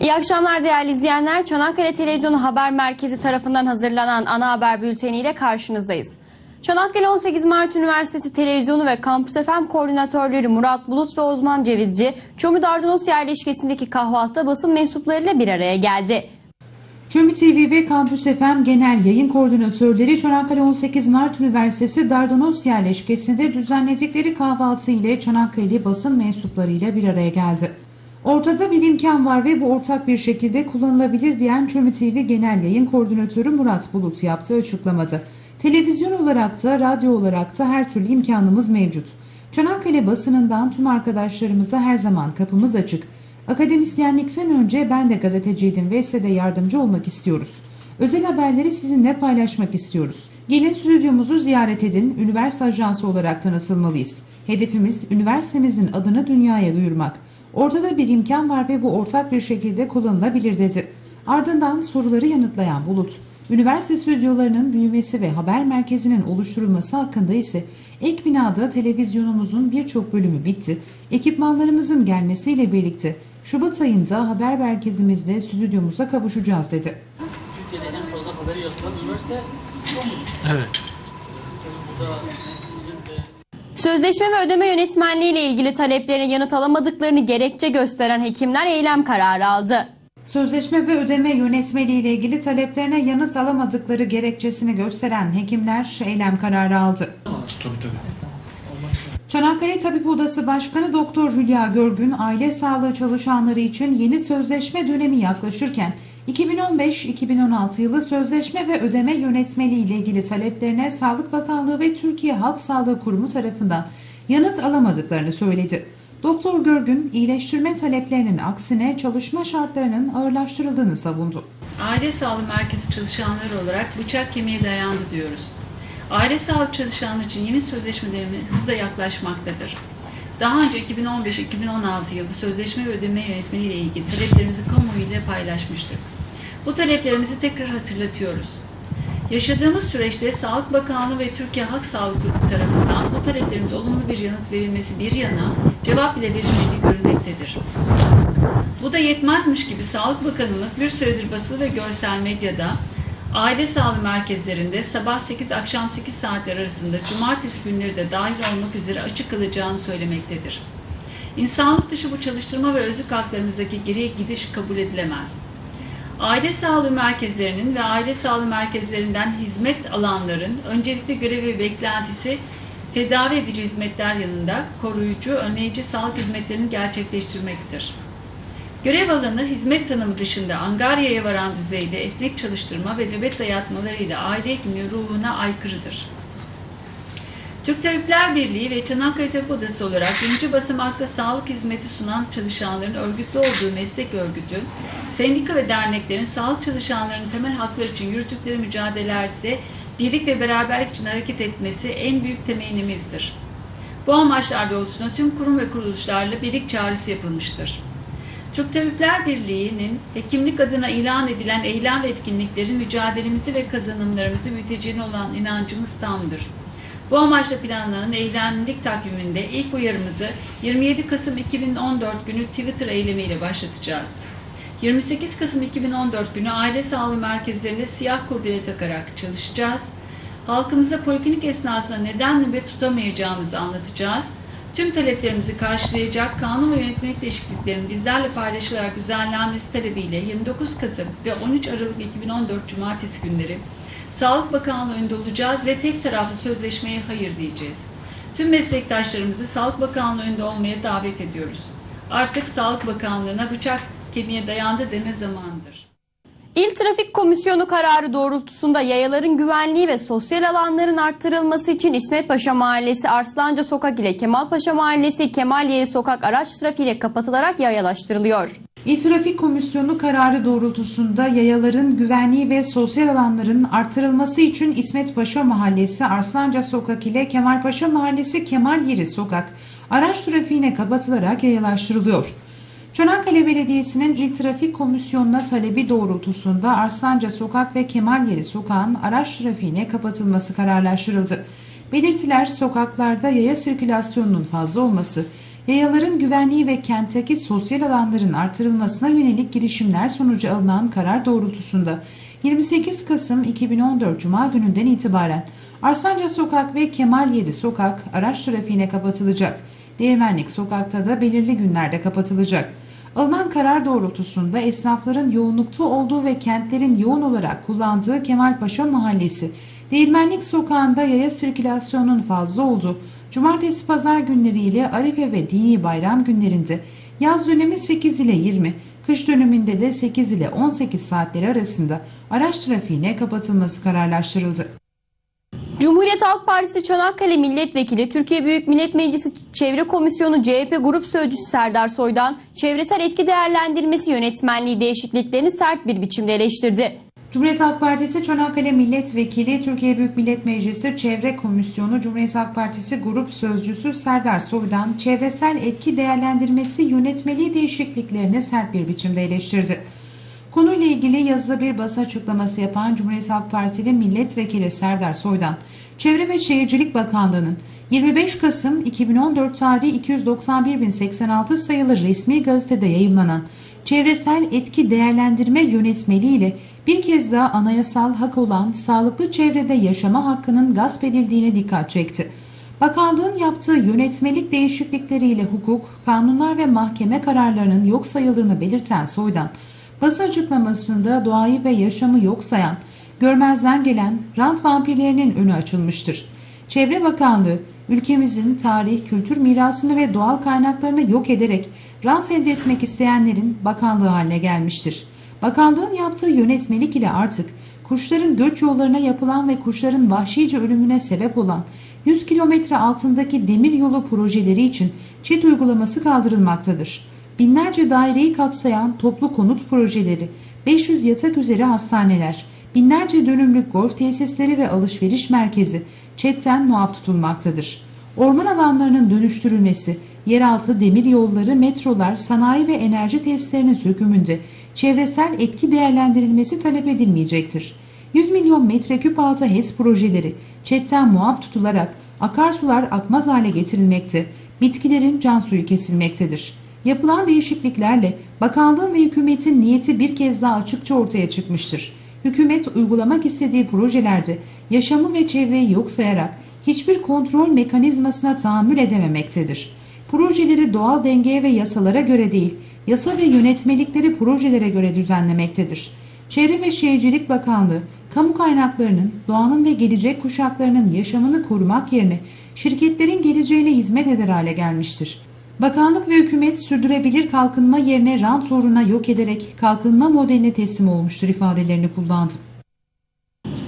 İyi akşamlar değerli izleyenler. Çanakkale Televizyonu Haber Merkezi tarafından hazırlanan ana haber bülteniyle karşınızdayız. Çanakkale 18 Mart Üniversitesi Televizyonu ve Kampüs FM koordinatörleri Murat Bulut ve Ozman Cevizci, Çomu Dardanos yerleşkesindeki kahvaltıda basın mensuplarıyla bir araya geldi. Çömü TV ve Kampüs FM Genel Yayın Koordinatörleri Çanakkale 18 Mart Üniversitesi Dardanos yerleşkesinde düzenledikleri kahvaltı ile Çanakkale basın mensuplarıyla bir araya geldi. Ortada bir imkan var ve bu ortak bir şekilde kullanılabilir diyen Çömü TV Genel Yayın Koordinatörü Murat Bulut yaptığı açıklamada. Televizyon olarak da radyo olarak da her türlü imkanımız mevcut. Çanakkale basınından tüm arkadaşlarımızla her zaman kapımız açık. Akademisyenlikten önce ben de gazeteciydim ve size de yardımcı olmak istiyoruz. Özel haberleri sizinle paylaşmak istiyoruz. Gelin stüdyomuzu ziyaret edin, üniversite ajansı olarak tanıtılmalıyız. Hedefimiz üniversitemizin adını dünyaya duyurmak. Ortada bir imkan var ve bu ortak bir şekilde kullanılabilir dedi. Ardından soruları yanıtlayan Bulut, üniversite stüdyolarının büyümesi ve haber merkezinin oluşturulması hakkında ise ek binada televizyonumuzun birçok bölümü bitti. Ekipmanlarımızın gelmesiyle birlikte Şubat ayında haber merkezimizle stüdyomuza kavuşacağız dedi. Türkiye'de en fazla haberi yapılan üniversite Çamlıca. Evet. Tabii burada Sözleşme ve ödeme yönetmenliği ile ilgili taleplerine yanıt alamadıklarını gerekçe gösteren hekimler eylem kararı aldı. Sözleşme ve ödeme yönetmeliği ile ilgili taleplerine yanıt alamadıkları gerekçesini gösteren hekimler eylem kararı aldı. Tabii tabii. Çanakkale Tabip Odası Başkanı Doktor Hülya Görgün, aile sağlığı çalışanları için yeni sözleşme dönemi yaklaşırken 2015-2016 yılı sözleşme ve ödeme yönetmeliği ile ilgili taleplerine Sağlık Bakanlığı ve Türkiye Halk Sağlığı Kurumu tarafından yanıt alamadıklarını söyledi. Doktor Görgün, iyileştirme taleplerinin aksine çalışma şartlarının ağırlaştırıldığını savundu. Aile sağlığı merkezi çalışanları olarak bıçak kemiğe dayandı diyoruz. Aile sağlık çalışanları için yeni sözleşme dönemi hızla yaklaşmaktadır. Daha önce 2015-2016 yılı sözleşme ve ödeme yönetmeliği ile ilgili taleplerimizi kamuoyuyla paylaşmıştık. Bu taleplerimizi tekrar hatırlatıyoruz. Yaşadığımız süreçte Sağlık Bakanlığı ve Türkiye Halk Sağlığı Kurumu tarafından bu taleplerimize olumlu bir yanıt verilmesi bir yana cevap bile verilmediği görülmektedir. Bu da yetmezmiş gibi Sağlık Bakanımız bir süredir basılı ve görsel medyada aile sağlığı merkezlerinde sabah 8 akşam 8 saatler arasında cumartesi günleri de dahil olmak üzere açık kalacağını söylemektedir. İnsanlık dışı bu çalıştırma ve özlük haklarımızdaki geriye gidiş kabul edilemez. Aile sağlığı merkezlerinin ve aile sağlığı merkezlerinden hizmet alanların öncelikli görevi ve beklentisi tedavi edici hizmetler yanında koruyucu, önleyici sağlık hizmetlerini gerçekleştirmektir. Görev alanı hizmet tanımı dışında angaryaya varan düzeyde esnek çalıştırma ve nöbet dayatmalarıyla aile hekimliği ruhuna aykırıdır. Türk Tabipler Birliği ve Çanakkale Tabip Odası olarak birinci basamakta sağlık hizmeti sunan çalışanların örgütlü olduğu meslek örgütü, sendika ve derneklerin sağlık çalışanlarının temel hakları için yürüttükleri mücadelelerde birlik ve beraberlik için hareket etmesi en büyük temennimizdir. Bu amaçlar doğrultusunda tüm kurum ve kuruluşlarla birlik çağrısı yapılmıştır. Türk Tabipler Birliği'nin hekimlik adına ilan edilen eylem ve etkinliklerin mücadelemizi ve kazanımlarımızı büyüteceğine olan inancımız tamdır. Bu amaçla planlanan eylemlik takviminde ilk uyarımızı 27 Kasım 2014 günü Twitter eylemiyle başlatacağız. 28 Kasım 2014 günü aile sağlığı merkezlerinde siyah kurdele takarak çalışacağız. Halkımıza poliklinik esnasında neden nöbet tutamayacağımızı anlatacağız. Tüm taleplerimizi karşılayacak kanun ve yönetmelik değişikliklerin bizlerle paylaşılarak düzenlenmesi talebiyle 29 Kasım ve 13 Aralık 2014 Cumartesi günleri Sağlık Bakanlığı önünde olacağız ve tek taraflı sözleşmeye hayır diyeceğiz. Tüm meslektaşlarımızı Sağlık Bakanlığı önünde olmaya davet ediyoruz. Artık Sağlık Bakanlığı'na bıçak kemiğe dayandı deme zamanıdır. İl Trafik Komisyonu kararı doğrultusunda yayaların güvenliği ve sosyal alanların arttırılması için İsmet Paşa Mahallesi Arslanca Sokak ile Kemalpaşa Mahallesi Kemaliye Sokak araç trafiğiyle kapatılarak yayalaştırılıyor. İl Trafik Komisyonu kararı doğrultusunda yayaların güvenliği ve sosyal alanların artırılması için İsmet Paşa Mahallesi Arslanca Sokak ile Kemalpaşa Mahallesi Kemal Yeri Sokak araç trafiğine kapatılarak yayalaştırılıyor. Çanakkale Belediyesi'nin İl Trafik Komisyonu'na talebi doğrultusunda Arslanca Sokak ve Kemal Yeri Sokağın araç trafiğine kapatılması kararlaştırıldı. Belirtiler sokaklarda yaya sirkülasyonunun fazla olması, yayaların güvenliği ve kentteki sosyal alanların artırılmasına yönelik girişimler sonucu alınan karar doğrultusunda 28 Kasım 2014 Cuma gününden itibaren Arslanca Sokak ve Kemal Yeri Sokak araç trafiğine kapatılacak. Değirmenlik Sokak'ta da belirli günlerde kapatılacak. Alınan karar doğrultusunda esnafların yoğunlukta olduğu ve kentlerin yoğun olarak kullandığı Kemalpaşa Mahallesi, Değirmenlik Sokağı'nda yaya sirkülasyonunun fazla olduğu, cumartesi pazar günleri ile Arife ve dini bayram günlerinde yaz dönemi 8 ile 20, kış döneminde de 8 ile 18 saatleri arasında araç trafiğine kapatılması kararlaştırıldı. Cumhuriyet Halk Partisi Çanakkale Milletvekili, Türkiye Büyük Millet Meclisi Çevre Komisyonu CHP Grup Sözcüsü Serdar Soydan, çevresel etki değerlendirmesi yönetmenliği değişikliklerini sert bir biçimde eleştirdi. Cumhuriyet Halk Partisi Çanakkale Milletvekili, Türkiye Büyük Millet Meclisi Çevre Komisyonu, Cumhuriyet Halk Partisi Grup Sözcüsü Serdar Soydan, çevresel etki değerlendirmesi yönetmeliği değişikliklerini sert bir biçimde eleştirdi. Konuyla ilgili yazılı bir basın açıklaması yapan Cumhuriyet Halk Partili Milletvekili Serdar Soydan, Çevre ve Şehircilik Bakanlığı'nın 25 Kasım 2014 tarihi 291.086 sayılı resmi gazetede yayımlanan çevresel etki değerlendirme yönetmeliği ile bir kez daha anayasal hak olan sağlıklı çevrede yaşama hakkının gasp edildiğine dikkat çekti. Bakanlığın yaptığı yönetmelik değişiklikleriyle hukuk, kanunlar ve mahkeme kararlarının yok sayıldığını belirten Soydan, basın açıklamasında doğayı ve yaşamı yok sayan, görmezden gelen rant vampirlerinin önü açılmıştır. Çevre Bakanlığı, ülkemizin tarih, kültür mirasını ve doğal kaynaklarını yok ederek rant elde etmek isteyenlerin bakanlığı haline gelmiştir. Bakanlığın yaptığı yönetmelik ile artık kuşların göç yollarına yapılan ve kuşların vahşice ölümüne sebep olan 100 kilometre altındaki demir yolu projeleri için çet uygulaması kaldırılmaktadır. Binlerce daireyi kapsayan toplu konut projeleri, 500 yatak üzeri hastaneler, binlerce dönümlük golf tesisleri ve alışveriş merkezi çetten muaf tutulmaktadır. Orman alanlarının dönüştürülmesi, yeraltı demir yolları, metrolar, sanayi ve enerji tesislerinin sökümünde çevresel etki değerlendirilmesi talep edilmeyecektir. 100 milyon metreküp altı HES projeleri çetten muaf tutularak akarsular akmaz hale getirilmekte, bitkilerin can suyu kesilmektedir. Yapılan değişikliklerle bakanlığın ve hükümetin niyeti bir kez daha açıkça ortaya çıkmıştır. Hükümet uygulamak istediği projelerde yaşamı ve çevreyi yok sayarak hiçbir kontrol mekanizmasına tahammül edememektedir. Projeleri doğal dengeye ve yasalara göre değil, yasa ve yönetmelikleri projelere göre düzenlemektedir. Çevre ve Şehircilik Bakanlığı, kamu kaynaklarının, doğanın ve gelecek kuşaklarının yaşamını korumak yerine şirketlerin geleceğine hizmet eder hale gelmiştir. Bakanlık ve hükümet sürdürebilir kalkınma yerine rant uğruna yok ederek kalkınma modeline teslim olmuştur ifadelerini kullandı.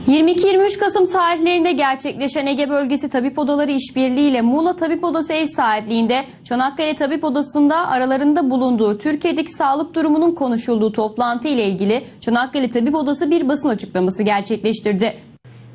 22-23 Kasım tarihlerinde gerçekleşen Ege Bölgesi Tabip Odaları İşbirliği ile Muğla Tabip Odası ev sahipliğinde Çanakkale Tabip Odası'nda aralarında bulunduğu Türkiye'deki sağlık durumunun konuşulduğu toplantı ile ilgili Çanakkale Tabip Odası bir basın açıklaması gerçekleştirdi.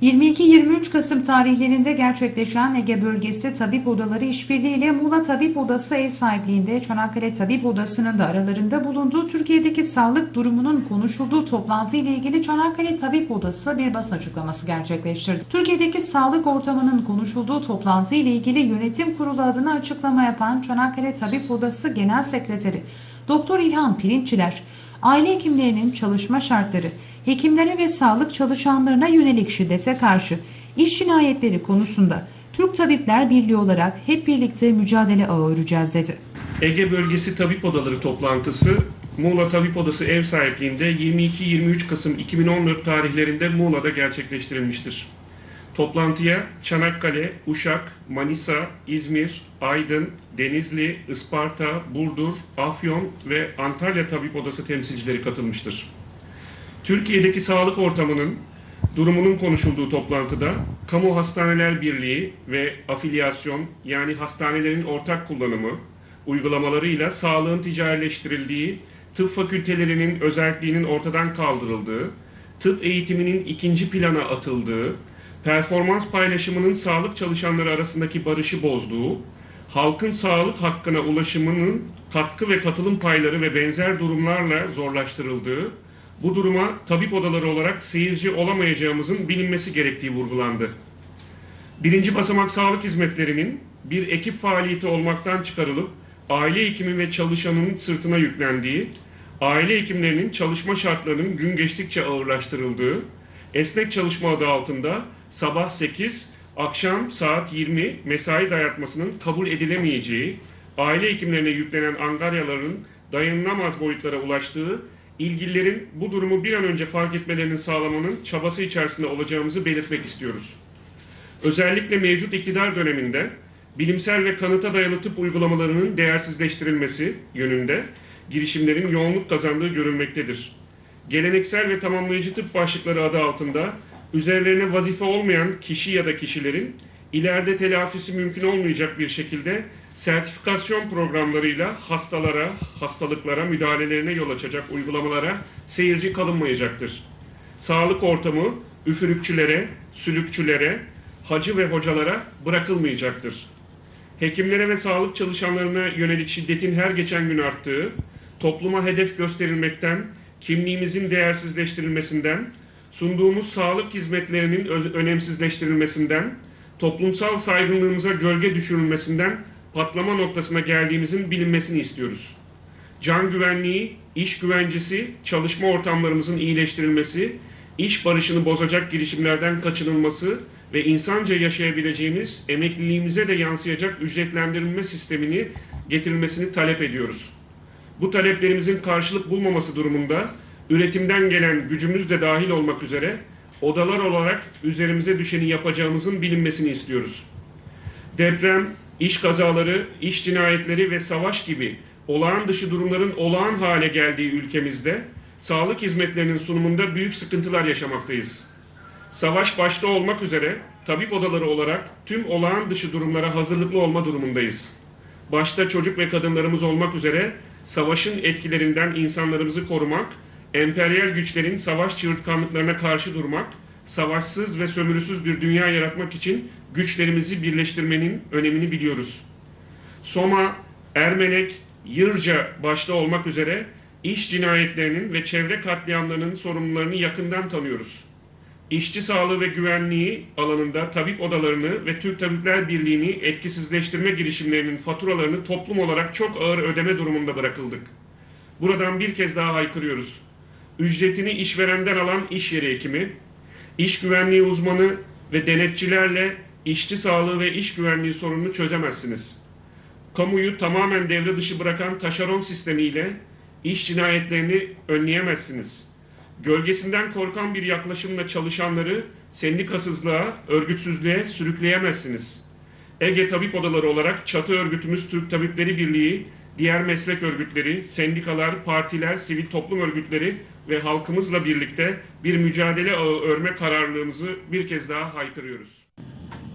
22-23 Kasım tarihlerinde gerçekleşen Ege Bölgesi Tabip Odaları İşbirliği ile Muğla Tabip Odası ev sahipliğinde Çanakkale Tabip Odası'nın da aralarında bulunduğu Türkiye'deki sağlık durumunun konuşulduğu toplantı ile ilgili Çanakkale Tabip Odası bir basın açıklaması gerçekleştirdi. Türkiye'deki sağlık ortamının konuşulduğu toplantı ile ilgili yönetim kurulu adına açıklama yapan Çanakkale Tabip Odası Genel Sekreteri Doktor İlhan Pirinççiler, aile hekimlerinin çalışma şartları, hekimlere ve sağlık çalışanlarına yönelik şiddete karşı iş cinayetleri konusunda Türk Tabipler Birliği olarak hep birlikte mücadele ağı dedi. Ege Bölgesi Tabip Odaları toplantısı Muğla Tabip Odası ev sahipliğinde 22-23 Kasım 2014 tarihlerinde Muğla'da gerçekleştirilmiştir. Toplantıya Çanakkale, Uşak, Manisa, İzmir, Aydın, Denizli, Isparta, Burdur, Afyon ve Antalya Tabip Odası temsilcileri katılmıştır. Türkiye'deki sağlık ortamının durumunun konuşulduğu toplantıda Kamu Hastaneler Birliği ve afilyasyon yani hastanelerin ortak kullanımı uygulamalarıyla sağlığın ticarileştirildiği, tıp fakültelerinin özelliğinin ortadan kaldırıldığı, tıp eğitiminin ikinci plana atıldığı, performans paylaşımının sağlık çalışanları arasındaki barışı bozduğu, halkın sağlık hakkına ulaşımının katkı ve katılım payları ve benzer durumlarla zorlaştırıldığı, bu duruma tabip odaları olarak seyirci olamayacağımızın bilinmesi gerektiği vurgulandı. Birinci basamak sağlık hizmetlerinin bir ekip faaliyeti olmaktan çıkarılıp aile hekimi ve çalışanın sırtına yüklendiği, aile hekimlerinin çalışma şartlarının gün geçtikçe ağırlaştırıldığı, esnek çalışma adı altında sabah 8, akşam saat 20 mesai dayatmasının kabul edilemeyeceği, aile hekimlerine yüklenen angaryaların dayanılamaz boyutlara ulaştığı, ilgililerin bu durumu bir an önce fark etmelerini sağlamanın çabası içerisinde olacağımızı belirtmek istiyoruz. Özellikle mevcut iktidar döneminde bilimsel ve kanıta dayalı tıp uygulamalarının değersizleştirilmesi yönünde girişimlerin yoğunluk kazandığı görülmektedir. Geleneksel ve tamamlayıcı tıp başlıkları adı altında üzerlerine vazife olmayan kişi ya da kişilerin ileride telafisi mümkün olmayacak bir şekilde sertifikasyon programlarıyla hastalara, hastalıklara, müdahalelerine yol açacak uygulamalara seyirci kalınmayacaktır. Sağlık ortamı üfürükçülere, sülükçülere, hacı ve hocalara bırakılmayacaktır. Hekimlere ve sağlık çalışanlarına yönelik şiddetin her geçen gün arttığı, topluma hedef gösterilmekten, kimliğimizin değersizleştirilmesinden, sunduğumuz sağlık hizmetlerinin önemsizleştirilmesinden, toplumsal saygınlığımıza gölge düşürülmesinden patlama noktasına geldiğimizin bilinmesini istiyoruz. Can güvenliği, iş güvencesi, çalışma ortamlarımızın iyileştirilmesi, iş barışını bozacak girişimlerden kaçınılması ve insanca yaşayabileceğimiz emekliliğimize de yansıyacak ücretlendirilme sistemini getirilmesini talep ediyoruz. Bu taleplerimizin karşılık bulmaması durumunda üretimden gelen gücümüz de dahil olmak üzere odalar olarak üzerimize düşeni yapacağımızın bilinmesini istiyoruz. Deprem, iş kazaları, iş cinayetleri ve savaş gibi olağan dışı durumların olağan hale geldiği ülkemizde sağlık hizmetlerinin sunumunda büyük sıkıntılar yaşamaktayız. Savaş başta olmak üzere tabip odaları olarak tüm olağan dışı durumlara hazırlıklı olma durumundayız. Başta çocuk ve kadınlarımız olmak üzere savaşın etkilerinden insanlarımızı korumak, emperyal güçlerin savaş çığırtkanlıklarına karşı durmak, savaşsız ve sömürüsüz bir dünya yaratmak için güçlerimizi birleştirmenin önemini biliyoruz. Soma, Ermenek, Yırca başta olmak üzere iş cinayetlerinin ve çevre katliamlarının sorumlularını yakından tanıyoruz. İşçi sağlığı ve güvenliği alanında tabip odalarını ve Türk Tabipler Birliği'ni etkisizleştirme girişimlerinin faturalarını toplum olarak çok ağır ödeme durumunda bırakıldık. Buradan bir kez daha haykırıyoruz. Ücretini işverenden alan iş yeri hekimi, iş güvenliği uzmanı ve denetçilerle işçi sağlığı ve iş güvenliği sorununu çözemezsiniz. Kamuyu tamamen devre dışı bırakan taşeron sistemiyle iş cinayetlerini önleyemezsiniz. Gölgesinden korkan bir yaklaşımla çalışanları sendikasızlığa, örgütsüzlüğe sürükleyemezsiniz. Ege Tabip Odaları olarak çatı örgütümüz Türk Tabipleri Birliği, diğer meslek örgütleri, sendikalar, partiler, sivil toplum örgütleri ve halkımızla birlikte bir mücadele ağı örme kararlılığımızı bir kez daha haykırıyoruz.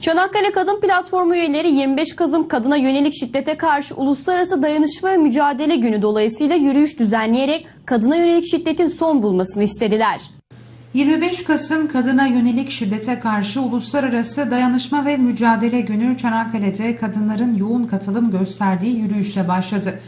Çanakkale Kadın Platformu üyeleri 25 Kasım kadına yönelik şiddete karşı Uluslararası Dayanışma ve Mücadele Günü dolayısıyla yürüyüş düzenleyerek kadına yönelik şiddetin son bulmasını istediler. 25 Kasım kadına yönelik şiddete karşı Uluslararası Dayanışma ve Mücadele Günü Çanakkale'de kadınların yoğun katılım gösterdiği yürüyüşle başladı.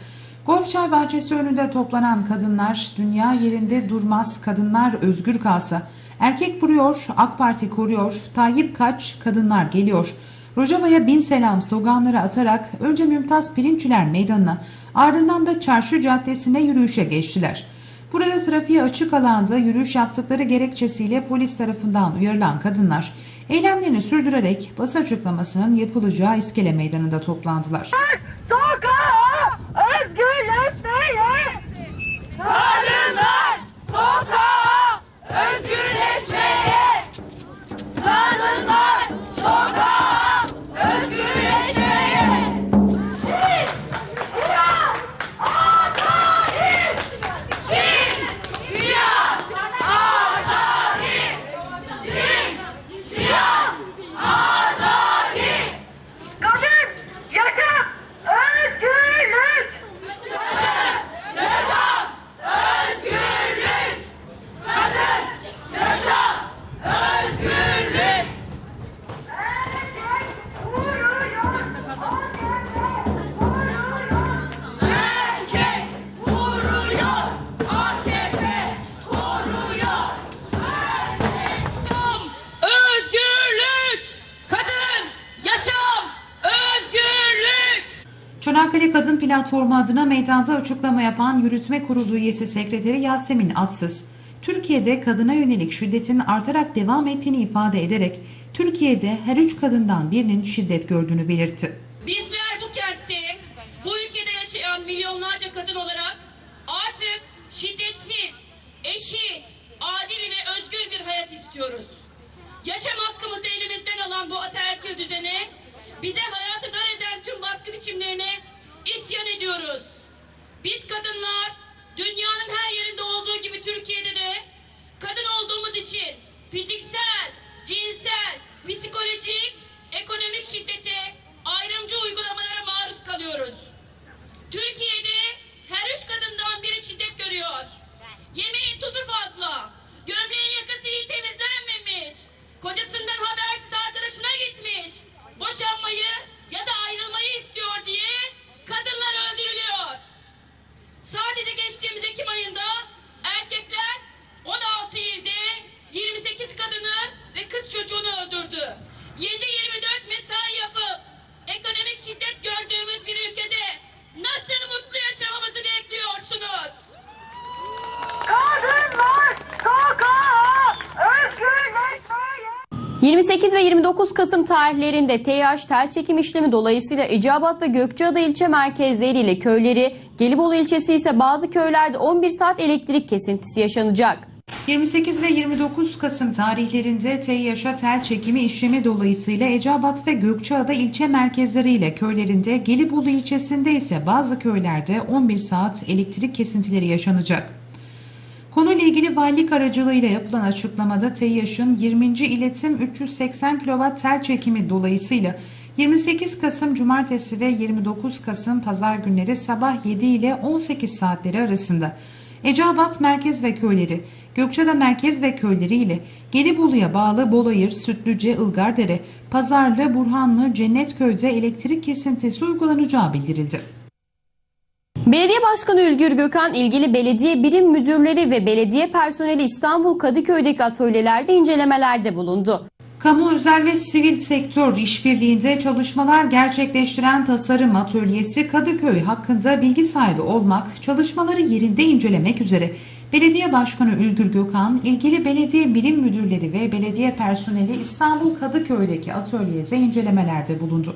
Golf Çay Bahçesi önünde toplanan kadınlar dünya yerinde durmaz kadınlar özgür kalsa, erkek vuruyor, AK Parti koruyor, Tayyip kaç, kadınlar geliyor. Rojava'ya bin selam sloganları atarak önce Mümtaz Pirinççiler Meydanı'na ardından da Çarşı Caddesi'ne yürüyüşe geçtiler. Burada trafiğe açık alanda yürüyüş yaptıkları gerekçesiyle polis tarafından uyarılan kadınlar eylemlerini sürdürerek basın açıklamasının yapılacağı iskele meydanında toplandılar. Platformu adına meydanda açıklama yapan Yürütme Kurulu üyesi sekreteri Yasemin Atsız, Türkiye'de kadına yönelik şiddetin artarak devam ettiğini ifade ederek Türkiye'de her üç kadından birinin şiddet gördüğünü belirtti. Bizler bu kentte, bu ülkede yaşayan milyonlarca kadın olarak artık şiddetsiz, eşit, adil ve özgür bir hayat istiyoruz. Yaşam hakkımızı elimizden alan bu ataerkil düzene, bize hayatı dar eden tüm baskı biçimlerine isyan ediyoruz. Biz kadınlar dünyanın her yerinde olduğu gibi Türkiye'de de kadın olduğumuz için fiziksel, cinsel, psikolojik, ekonomik şiddete, ayrımcı uygulamalara maruz kalıyoruz. Türkiye'de her üç kadından biri şiddet görüyor. Yemeğin tuzu fazla, 29 Kasım tarihlerinde TH tel çekim işlemi dolayısıyla Eceabat ve Gökçeada ilçe merkezleriyle köyleri, Gelibolu ilçesi ise bazı köylerde 11 saat elektrik kesintisi yaşanacak. 28 ve 29 Kasım tarihlerinde TİH'a tel çekimi işlemi dolayısıyla Eceabat ve Gökçeada ilçe merkezleriyle köylerinde, Gelibolu ilçesinde ise bazı köylerde 11 saat elektrik kesintileri yaşanacak. Konuyla ilgili valilik aracılığıyla yapılan açıklamada TİH'ın 20. iletim 380 kW tel çekimi dolayısıyla 28 Kasım Cumartesi ve 29 Kasım Pazar günleri sabah 7 ile 18 saatleri arasında Eceabat merkez ve köyleri, Gökçeada merkez ve köyleri ile Gelibolu'ya bağlı Bolayır, Sütlüce, Ilgardere, Pazarlı, Burhanlı, Cennetköy'de elektrik kesintisi uygulanacağı bildirildi. Belediye Başkanı Ülgür Gökhan ilgili belediye birim müdürleri ve belediye personeli İstanbul Kadıköy'deki atölyelerde incelemelerde bulundu. Kamu özel ve sivil sektör işbirliğinde çalışmalar gerçekleştiren tasarım atölyesi Kadıköy hakkında bilgi sahibi olmak, çalışmaları yerinde incelemek üzere Belediye Başkanı Ülgür Gökhan, ilgili belediye birim müdürleri ve belediye personeli İstanbul Kadıköy'deki atölyede incelemelerde bulundu.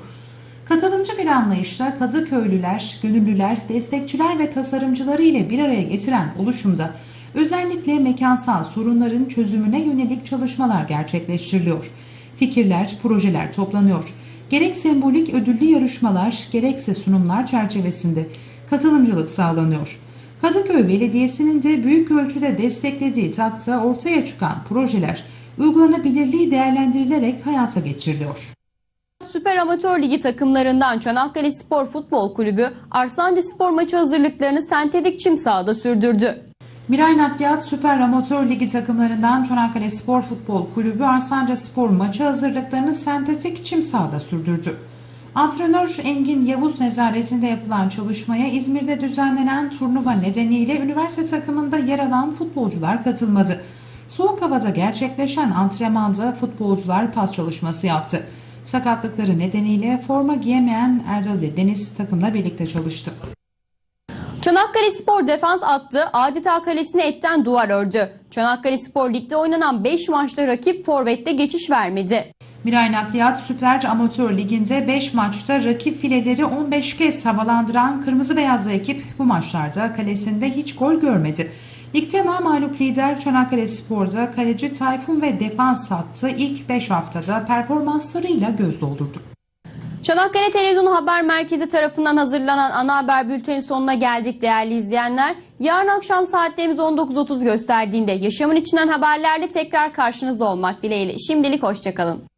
Katılımcı bir anlayışla Kadıköylüler, gönüllüler, destekçiler ve tasarımcıları ile bir araya getiren oluşumda özellikle mekansal sorunların çözümüne yönelik çalışmalar gerçekleştiriliyor. Fikirler, projeler toplanıyor. Gerek sembolik ödüllü yarışmalar, gerekse sunumlar çerçevesinde katılımcılık sağlanıyor. Kadıköy Belediyesi'nin de büyük ölçüde desteklediği takta ortaya çıkan projeler uygulanabilirliği değerlendirilerek hayata geçiriliyor. Süper Amatör Ligi takımlarından Çanakkale Spor Futbol Kulübü Arsancı Spor maçı hazırlıklarını sentetik çim sahada sürdürdü. Miray Nakliyat Süper Amatör Ligi takımlarından Çanakkale Spor Futbol Kulübü Arsanca Spor maçı hazırlıklarını sentetik çim sahada sürdürdü. Antrenör Engin Yavuz nezaretinde yapılan çalışmaya İzmir'de düzenlenen turnuva nedeniyle üniversite takımında yer alan futbolcular katılmadı. Soğuk havada gerçekleşen antrenmanda futbolcular pas çalışması yaptı. Sakatlıkları nedeniyle forma giyemeyen Erdal Deniz takımla birlikte çalıştı. Çanakkale Spor defans attı, adeta kalesine etten duvar ördü. Çanakkale Spor Lig'de oynanan 5 maçta rakip forvette geçiş vermedi. Miray Nakliyat Süper Amatör Ligi'nde 5 maçta rakip fileleri 15 kez havalandıran Kırmızı Beyazlı ekip bu maçlarda kalesinde hiç gol görmedi. Ligde mağlup lider Çanakkale Spor'da kaleci Tayfun ve defans hattı ilk 5 haftada performanslarıyla göz doldurdu. Çanakkale Televizyonu Haber Merkezi tarafından hazırlanan ana haber bültenin sonuna geldik değerli izleyenler. Yarın akşam saatlerimiz 19.30 gösterdiğinde yaşamın içinden haberlerle tekrar karşınızda olmak dileğiyle. Şimdilik hoşçakalın.